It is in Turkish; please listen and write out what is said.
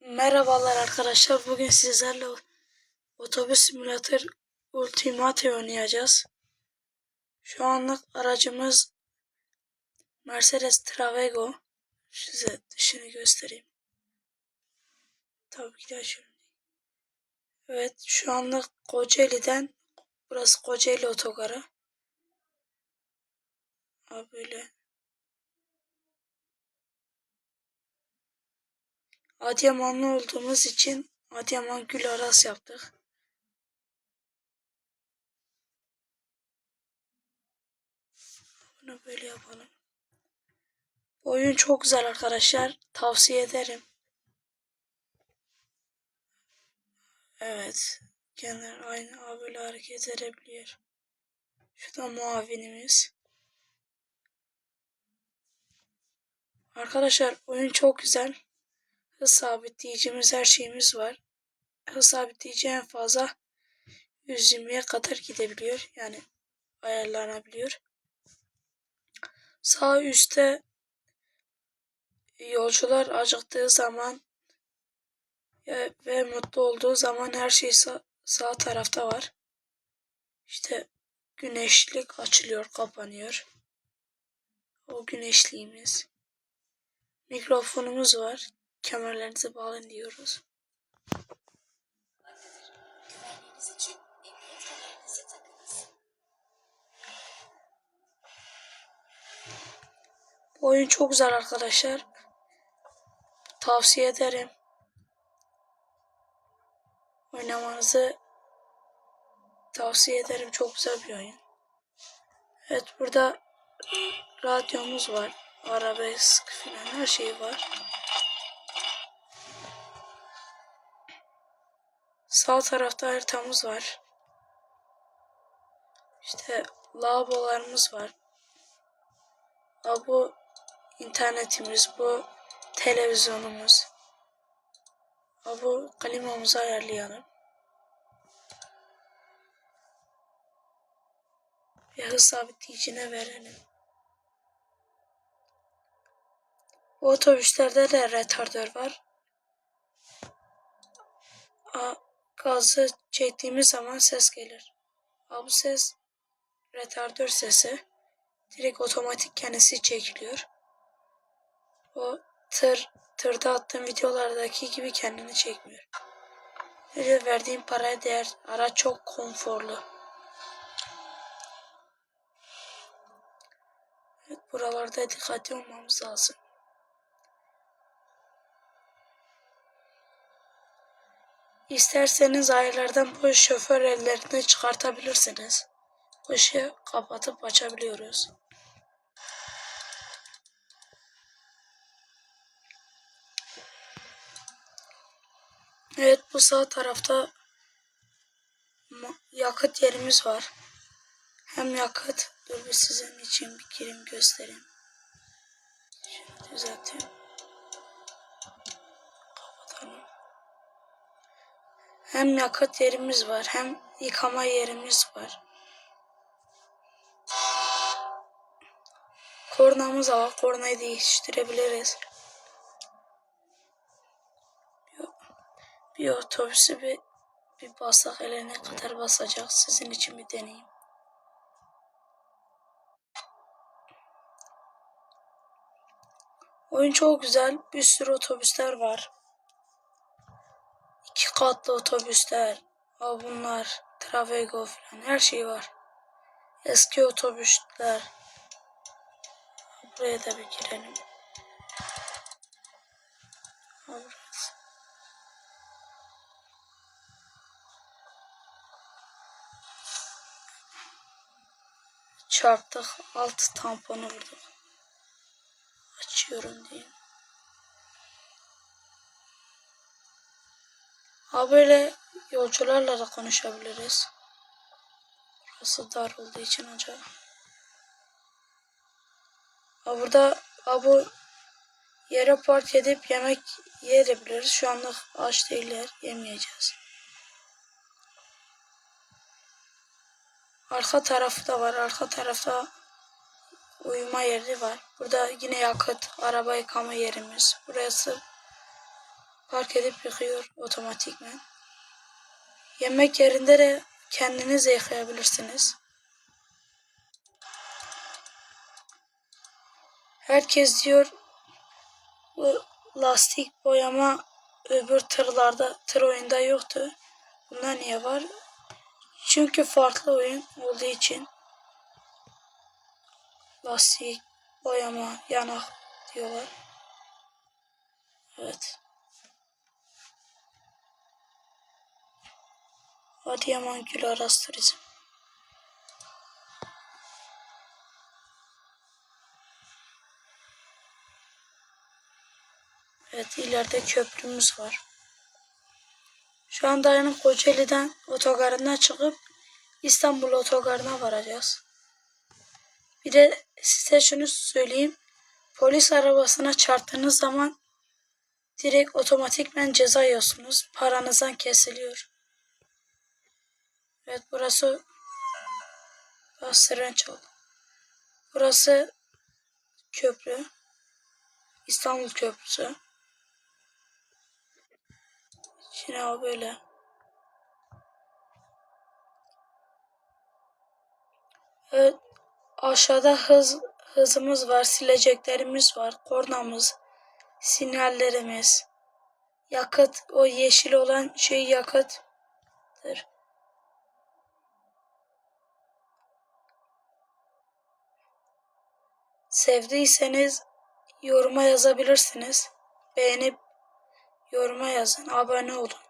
Merhabalar arkadaşlar. Bugün sizlerle otobüs simülatör Ultimate oynayacağız. Şu anlık aracımız Mercedes Travego. Size dışını göstereyim. Tabii ki de şöyle. Evet şu anlık Kocaeli'den burası Kocaeli otogarı. Abi böyle. Adıyamanlı olduğumuz için Adıyaman Gül Aras yaptık. Bunu böyle yapalım. Oyun çok güzel arkadaşlar. Tavsiye ederim. Evet. Kenar aynı A böyle hareket edebiliyor. Şu da muavinimiz. Arkadaşlar oyun çok güzel. Hız sabitleyicimiz her şeyimiz var. Hız sabitleyici en fazla 120'ye kadar gidebiliyor. Yani ayarlanabiliyor. Sağ üstte yolcular acıktığı zaman e, ve mutlu olduğu zaman her şey sağ, sağ tarafta var. İşte güneşlik açılıyor, kapanıyor. O güneşliğimiz. Mikrofonumuz var. Kemerlerinizi bağlayın diyoruz. Bu oyun çok güzel arkadaşlar. Tavsiye ederim. Oynamanızı tavsiye ederim. Çok güzel bir oyun. Evet burada radyomuz var. Arabesk falan her şey var. Sağ tarafta haritamız var. İşte lavabolarımız var. Bu internetimiz, bu televizyonumuz. Bu klimamızı ayarlayalım. Ve hız sabitleyicine verelim. Bu otobüslerde de retardör var. Aa, gazı çektiğimiz zaman ses gelir. Aa, bu ses retardör sesi. Direkt otomatik kendisi çekiliyor. O tır tırda attığım videolardaki gibi kendini çekmiyor. Böyle verdiğim paraya değer. Araç çok konforlu. Evet, buralarda dikkatli olmamız lazım. İsterseniz ayarlardan bu şoför ellerini çıkartabilirsiniz. Bu ışığı kapatıp açabiliyoruz. Evet bu sağ tarafta yakıt yerimiz var. Hem yakıt, dur bir sizin için bir gireyim göstereyim. Şöyle düzelteyim. Hem yakıt yerimiz var hem yıkama yerimiz var. Kornamız var. Kornayı değiştirebiliriz. Bir, otobüsü bir, bir basak ele ne kadar basacak sizin için bir deneyim. Oyun çok güzel. Bir sürü otobüsler var. İki katlı otobüsler. Aa, bunlar. Travego falan her şey var. Eski otobüsler. Buraya da bir girelim. Çarptık. Alt tamponu vurduk. Açıyorum diyeyim. Ha böyle yolcularla da konuşabiliriz. Burası dar olduğu için acaba. Ha burada ha bu yere park edip yemek yiyebiliriz. Şu anlık aç değiller. Yemeyeceğiz. Arka tarafı da var. Arka tarafta uyuma yeri var. Burada yine yakıt, araba yıkama yerimiz. Burası park edip yıkıyor otomatikmen. Yemek yerinde de kendiniz de yıkayabilirsiniz. Herkes diyor bu lastik boyama öbür tırlarda tır oyunda yoktu. Bunda niye var? Çünkü farklı oyun olduğu için lastik boyama yanak diyorlar. Evet. Adıyaman Gül Aras Turizm. Evet ileride köprümüz var. Şu an dayanın Kocaeli'den otogarına çıkıp İstanbul otogarına varacağız. Bir de size şunu söyleyeyim. Polis arabasına çarptığınız zaman direkt otomatikmen ceza yiyorsunuz. Paranızdan kesiliyor. Evet burası Siren çaldı. Burası köprü. İstanbul Köprüsü. Şimdi o böyle. Evet, aşağıda hız hızımız var, sileceklerimiz var, kornamız, sinyallerimiz, yakıt, o yeşil olan şey yakıttır. Sevdiyseniz yoruma yazabilirsiniz. Beğenip yoruma yazın, abone olun.